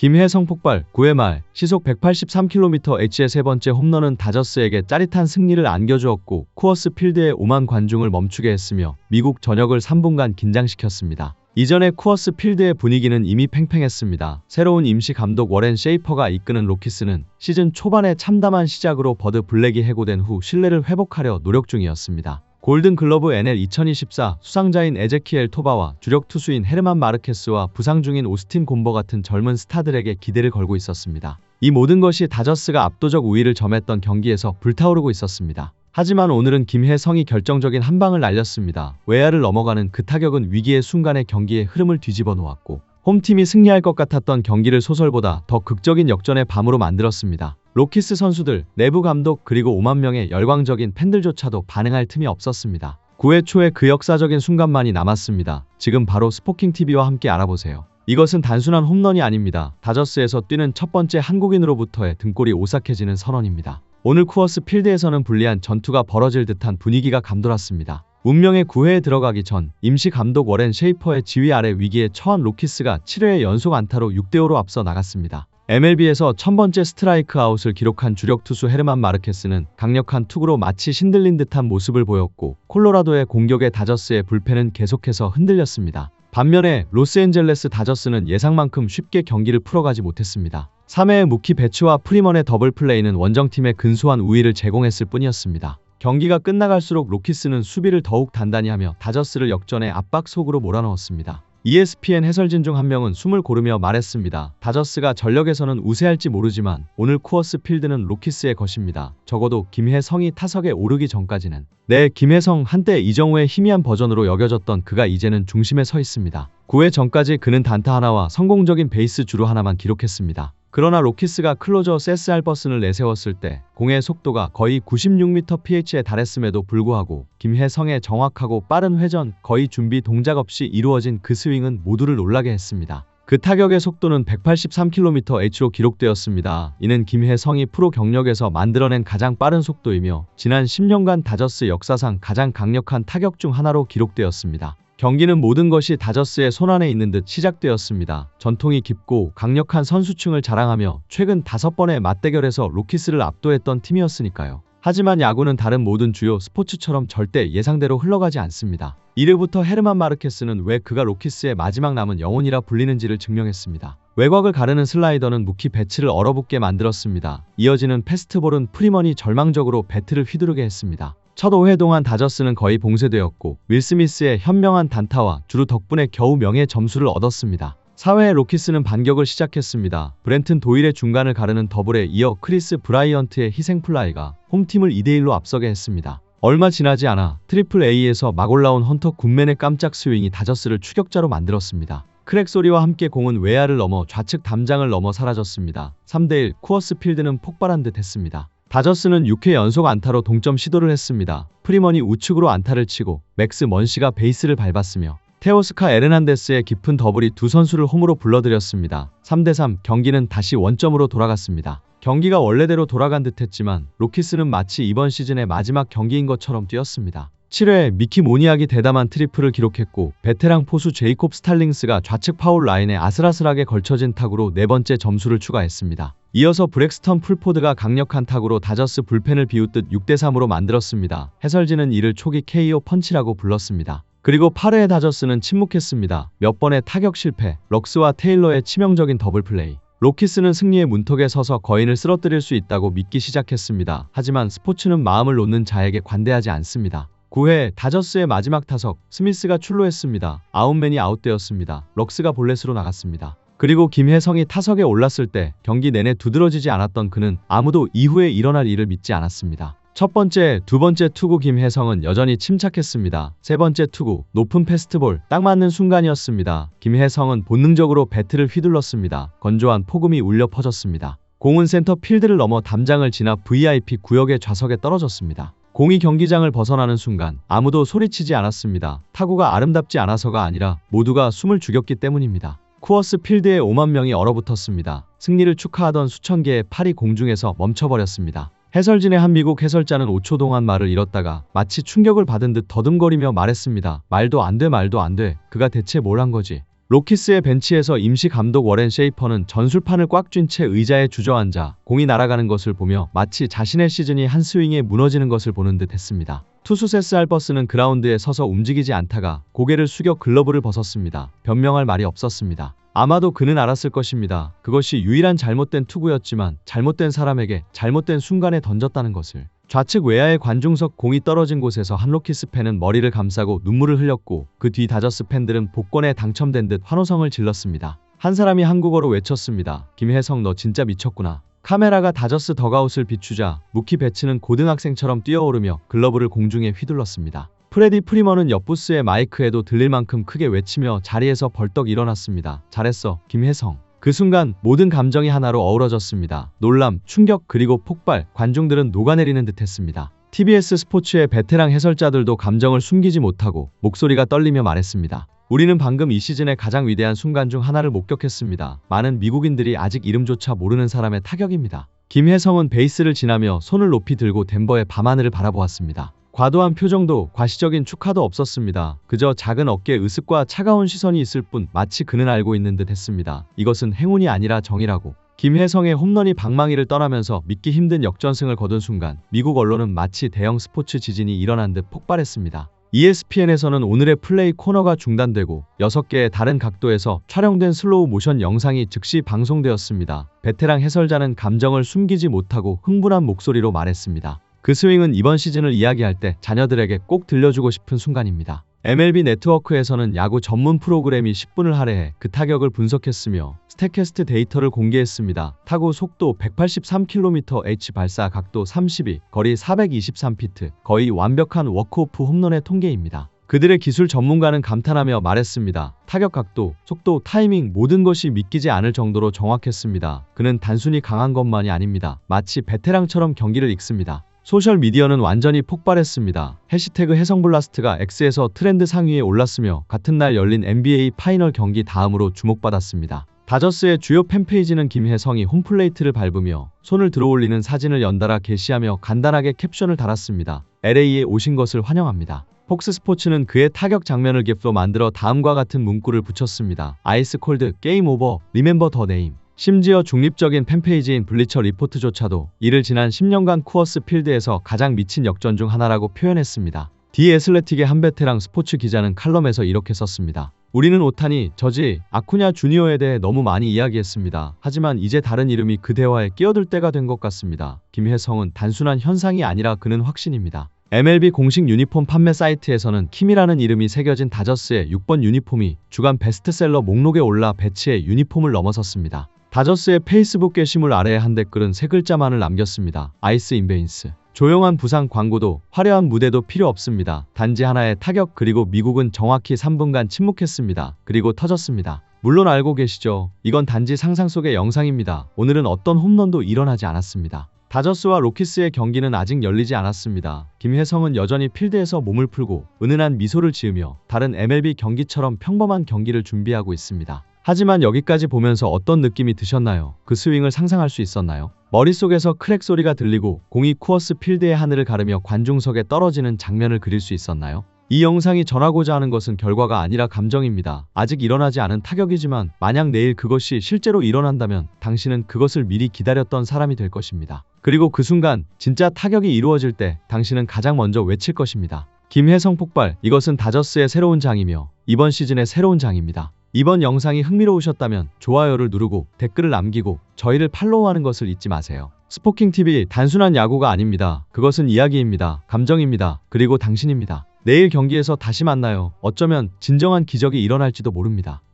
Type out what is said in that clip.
김혜성 폭발 9회 말 시속 183km H의 세 번째 홈런은 다저스에게 짜릿한 승리를 안겨주었고 쿠어스 필드의 5만 관중을 멈추게 했으며 미국 전역을 3분간 긴장시켰습니다. 이전에 쿠어스 필드의 분위기는 이미 팽팽했습니다. 새로운 임시 감독 워렌 셰이퍼가 이끄는 로키스는 시즌 초반에 참담한 시작으로 버드 블랙이 해고된 후 신뢰를 회복하려 노력 중이었습니다. 골든 글러브 NL 2024 수상자인 에제키엘 토바와 주력 투수인 헤르만 마르케스와 부상 중인 오스틴 곰버 같은 젊은 스타들에게 기대를 걸고 있었습니다. 이 모든 것이 다저스가 압도적 우위를 점했던 경기에서 불타오르고 있었습니다. 하지만 오늘은 김혜성이 결정적인 한 방을 날렸습니다. 외야를 넘어가는 그 타격은 위기의 순간에 경기의 흐름을 뒤집어 놓았고 홈팀이 승리할 것 같았던 경기를 소설보다 더 극적인 역전의 밤으로 만들었습니다. 로키스 선수들, 내부 감독 그리고 5만 명의 열광적인 팬들조차도 반응할 틈이 없었습니다. 9회 초에 그 역사적인 순간만이 남았습니다. 지금 바로 스포킹TV와 함께 알아보세요. 이것은 단순한 홈런이 아닙니다. 다저스에서 뛰는 첫 번째 한국인으로부터의 등골이 오싹해지는 선언입니다. 오늘 쿠어스 필드에서는 불리한 전투가 벌어질 듯한 분위기가 감돌았습니다. 운명의 9회에 들어가기 전 임시 감독 워렌 셰이퍼의 지휘 아래 위기에 처한 로키스가 7회 연속 안타로 6대5로 앞서 나갔습니다. MLB에서 천 번째 스트라이크 아웃을 기록한 주력 투수 헤르만 마르케스는 강력한 투구로 마치 신들린 듯한 모습을 보였고 콜로라도의 공격에 다저스의 불펜은 계속해서 흔들렸습니다. 반면에 로스앤젤레스 다저스는 예상만큼 쉽게 경기를 풀어가지 못했습니다. 3회의 무키 배츠와 프리먼의 더블 플레이는 원정팀에 근소한 우위를 제공했을 뿐이었습니다. 경기가 끝나갈수록 로키스는 수비를 더욱 단단히 하며 다저스를 역전의 압박 속으로 몰아넣었습니다. ESPN 해설진 중 한 명은 숨을 고르며 말했습니다. 다저스가 전력에서는 우세할지 모르지만 오늘 쿠어스 필드는 로키스의 것입니다. 적어도 김혜성이 타석에 오르기 전까지는. 네, 김혜성 한때 이정우의 희미한 버전으로 여겨졌던 그가 이제는 중심에 서 있습니다. 9회 전까지 그는 단타 하나와 성공적인 베이스 주루 하나만 기록했습니다. 그러나 로키스가 클로저 세스 알버슨을 내세웠을 때 공의 속도가 거의 96m/ph에 달했음에도 불구하고 김혜성의 정확하고 빠른 회전, 거의 준비 동작 없이 이루어진 그 스윙은 모두를 놀라게 했습니다. 그 타격의 속도는 183km/h로 기록되었습니다. 이는 김혜성이 프로 경력에서 만들어낸 가장 빠른 속도이며 지난 10년간 다저스 역사상 가장 강력한 타격 중 하나로 기록되었습니다. 경기는 모든 것이 다저스의 손안에 있는 듯 시작되었습니다. 전통이 깊고 강력한 선수층을 자랑하며 최근 다섯 번의 맞대결에서 로키스를 압도했던 팀이었으니까요. 하지만 야구는 다른 모든 주요 스포츠처럼 절대 예상대로 흘러가지 않습니다. 1회부터 헤르만 마르케스는 왜 그가 로키스의 마지막 남은 영혼이라 불리는지를 증명했습니다. 외곽을 가르는 슬라이더는 무키 배츠를 얼어붙게 만들었습니다. 이어지는 패스트볼은 프리먼이 절망적으로 배트를 휘두르게 했습니다. 첫 5회 동안 다저스는 거의 봉쇄되었고 윌 스미스의 현명한 단타와 주루 덕분에 겨우 명예 점수를 얻었습니다. 4회에 로키스는 반격을 시작했습니다. 브렌튼 도일의 중간을 가르는 더블에 이어 크리스 브라이언트의 희생플라이가 홈팀을 2대1로 앞서게 했습니다. 얼마 지나지 않아 트리플 A에서 막 올라온 헌터 굿맨의 깜짝 스윙이 다저스를 추격자로 만들었습니다. 크랙 소리와 함께 공은 외야를 넘어 좌측 담장을 넘어 사라졌습니다. 3대1 쿠어스 필드는 폭발한 듯 했습니다. 다저스는 6회 연속 안타로 동점 시도를 했습니다. 프리먼이 우측으로 안타를 치고 맥스 먼시가 베이스를 밟았으며 테오스카 에르난데스의 깊은 더블이 두 선수를 홈으로 불러들였습니다. 3대3 경기는 다시 원점으로 돌아갔습니다. 경기가 원래대로 돌아간 듯했지만 로키스는 마치 이번 시즌의 마지막 경기인 것처럼 뛰었습니다. 7회 미키 모니악이 대담한 트리플을 기록했고 베테랑 포수 제이콥 스탈링스가 좌측 파울 라인에 아슬아슬하게 걸쳐진 타구로 네 번째 점수를 추가했습니다. 이어서 브렉스턴 풀포드가 강력한 타구로 다저스 불펜을 비웃듯 6대3으로 만들었습니다. 해설진은 이를 초기 KO 펀치라고 불렀습니다. 그리고 8회에 다저스는 침묵했습니다. 몇 번의 타격 실패, 럭스와 테일러의 치명적인 더블 플레이. 로키스는 승리의 문턱에 서서 거인을 쓰러뜨릴 수 있다고 믿기 시작했습니다. 하지만 스포츠는 마음을 놓는 자에게 관대하지 않습니다. 9회 다저스의 마지막 타석 스미스가 출루했습니다. 아웃맨이 아웃되었습니다. 럭스가 볼넷으로 나갔습니다. 그리고 김혜성이 타석에 올랐을 때 경기 내내 두드러지지 않았던 그는 아무도 이후에 일어날 일을 믿지 않았습니다. 첫 번째, 두 번째 투구 김혜성은 여전히 침착했습니다. 세 번째 투구, 높은 패스트볼, 딱 맞는 순간이었습니다. 김혜성은 본능적으로 배트를 휘둘렀습니다. 건조한 폭음이 울려 퍼졌습니다. 공은 센터 필드를 넘어 담장을 지나 VIP 구역의 좌석에 떨어졌습니다. 공이 경기장을 벗어나는 순간 아무도 소리치지 않았습니다. 타구가 아름답지 않아서가 아니라 모두가 숨을 죽였기 때문입니다. 쿠어스 필드에 5만 명이 얼어붙었습니다. 승리를 축하하던 수천 개의 팔이 공중에서 멈춰버렸습니다. 해설진의 한 미국 해설자는 5초 동안 말을 잃었다가 마치 충격을 받은 듯 더듬거리며 말했습니다. 말도 안 돼 말도 안 돼. 그가 대체 뭘 한 거지? 로키스의 벤치에서 임시 감독 워렌 셰이퍼는 전술판을 꽉 쥔 채 의자에 주저앉아 공이 날아가는 것을 보며 마치 자신의 시즌이 한 스윙에 무너지는 것을 보는 듯 했습니다. 투수 세스 알버스는 그라운드에 서서 움직이지 않다가 고개를 숙여 글러브를 벗었습니다. 변명할 말이 없었습니다. 아마도 그는 알았을 것입니다. 그것이 유일한 잘못된 투구였지만 잘못된 사람에게 잘못된 순간에 던졌다는 것을. 좌측 외야의 관중석 공이 떨어진 곳에서 한로키스 팬은 머리를 감싸고 눈물을 흘렸고 그 뒤 다저스 팬들은 복권에 당첨된 듯 환호성을 질렀습니다. 한 사람이 한국어로 외쳤습니다. 김혜성 너 진짜 미쳤구나. 카메라가 다저스 더가웃을 비추자 무키 배츠는 고등학생처럼 뛰어오르며 글러브를 공중에 휘둘렀습니다. 프레디 프리머는 옆 부스의 마이크에도 들릴 만큼 크게 외치며 자리에서 벌떡 일어났습니다. 잘했어, 김혜성. 그 순간 모든 감정이 하나로 어우러졌습니다. 놀람, 충격, 그리고 폭발, 관중들은 녹아내리는 듯 했습니다. TBS 스포츠의 베테랑 해설자들도 감정을 숨기지 못하고 목소리가 떨리며 말했습니다. 우리는 방금 이 시즌의 가장 위대한 순간 중 하나를 목격했습니다. 많은 미국인들이 아직 이름조차 모르는 사람의 타격입니다. 김혜성은 베이스를 지나며 손을 높이 들고 덴버의 밤하늘을 바라보았습니다. 과도한 표정도 과시적인 축하도 없었습니다. 그저 작은 어깨 으습과 차가운 시선이 있을 뿐 마치 그는 알고 있는 듯 했습니다. 이것은 행운이 아니라 정이라고. 김혜성의 홈런이 방망이를 떠나면서 믿기 힘든 역전승을 거둔 순간 미국 언론은 마치 대형 스포츠 지진이 일어난 듯 폭발했습니다. ESPN에서는 오늘의 플레이 코너가 중단되고 6개의 다른 각도에서 촬영된 슬로우 모션 영상이 즉시 방송되었습니다. 베테랑 해설자는 감정을 숨기지 못하고 흥분한 목소리로 말했습니다. 그 스윙은 이번 시즌을 이야기할 때 자녀들에게 꼭 들려주고 싶은 순간입니다. MLB 네트워크에서는 야구 전문 프로그램이 10분을 할애해 그 타격을 분석했으며 스태캐스트 데이터를 공개했습니다. 타구 속도 183km/h 발사 각도 32, 거리 423피트, 거의 완벽한 워크오프 홈런의 통계입니다. 그들의 기술 전문가는 감탄하며 말했습니다. 타격 각도, 속도, 타이밍 모든 것이 믿기지 않을 정도로 정확했습니다. 그는 단순히 강한 것만이 아닙니다. 마치 베테랑처럼 경기를 읽습니다. 소셜미디어는 완전히 폭발했습니다. 해시태그 해성블라스트가 X에서 트렌드 상위에 올랐으며 같은 날 열린 NBA 파이널 경기 다음으로 주목받았습니다. 다저스의 주요 팬페이지는 김혜성이 홈플레이트를 밟으며 손을 들어올리는 사진을 연달아 게시하며 간단하게 캡션을 달았습니다. LA에 오신 것을 환영합니다. 폭스 스포츠는 그의 타격 장면을 깁로 만들어 다음과 같은 문구를 붙였습니다. 아이스 콜드, 게임 오버, 리멤버 더 네임. 심지어 중립적인 팬페이지인 블리처 리포트조차도 이를 지난 10년간 쿠어스 필드에서 가장 미친 역전 중 하나라고 표현했습니다. 디 애슬레틱의 한 베테랑 스포츠 기자는 칼럼에서 이렇게 썼습니다. 우리는 오타니, 저지, 아쿠냐 주니어에 대해 너무 많이 이야기했습니다. 하지만 이제 다른 이름이 그 대화에 끼어들 때가 된 것 같습니다. 김혜성은 단순한 현상이 아니라 그는 확신입니다. MLB 공식 유니폼 판매 사이트에서는 킴이라는 이름이 새겨진 다저스의 6번 유니폼이 주간 베스트셀러 목록에 올라 배치의 유니폼을 넘어섰습니다. 다저스의 페이스북 게시물 아래에 한 댓글은 세 글자만을 남겼습니다. 아이스 인베인스. 조용한 부상 광고도 화려한 무대도 필요 없습니다. 단지 하나의 타격 그리고 미국은 정확히 3분간 침묵했습니다. 그리고 터졌습니다. 물론 알고 계시죠? 이건 단지 상상 속의 영상입니다. 오늘은 어떤 홈런도 일어나지 않았습니다. 다저스와 로키스의 경기는 아직 열리지 않았습니다. 김혜성은 여전히 필드에서 몸을 풀고 은은한 미소를 지으며 다른 MLB 경기처럼 평범한 경기를 준비하고 있습니다. 하지만 여기까지 보면서 어떤 느낌이 드셨나요? 그 스윙을 상상할 수 있었나요? 머릿속에서 크랙 소리가 들리고 공이 쿠어스 필드의 하늘을 가르며 관중석에 떨어지는 장면을 그릴 수 있었나요? 이 영상이 전하고자 하는 것은 결과가 아니라 감정입니다. 아직 일어나지 않은 타격이지만 만약 내일 그것이 실제로 일어난다면 당신은 그것을 미리 기다렸던 사람이 될 것입니다. 그리고 그 순간 진짜 타격이 이루어질 때 당신은 가장 먼저 외칠 것입니다. 김혜성 폭발, 이것은 다저스의 새로운 장이며 이번 시즌의 새로운 장입니다. 이번 영상이 흥미로우셨다면 좋아요를 누르고 댓글을 남기고 저희를 팔로우하는 것을 잊지 마세요. 스포킹TV 단순한 야구가 아닙니다. 그것은 이야기입니다. 감정입니다. 그리고 당신입니다. 내일 경기에서 다시 만나요. 어쩌면 진정한 기적이 일어날지도 모릅니다.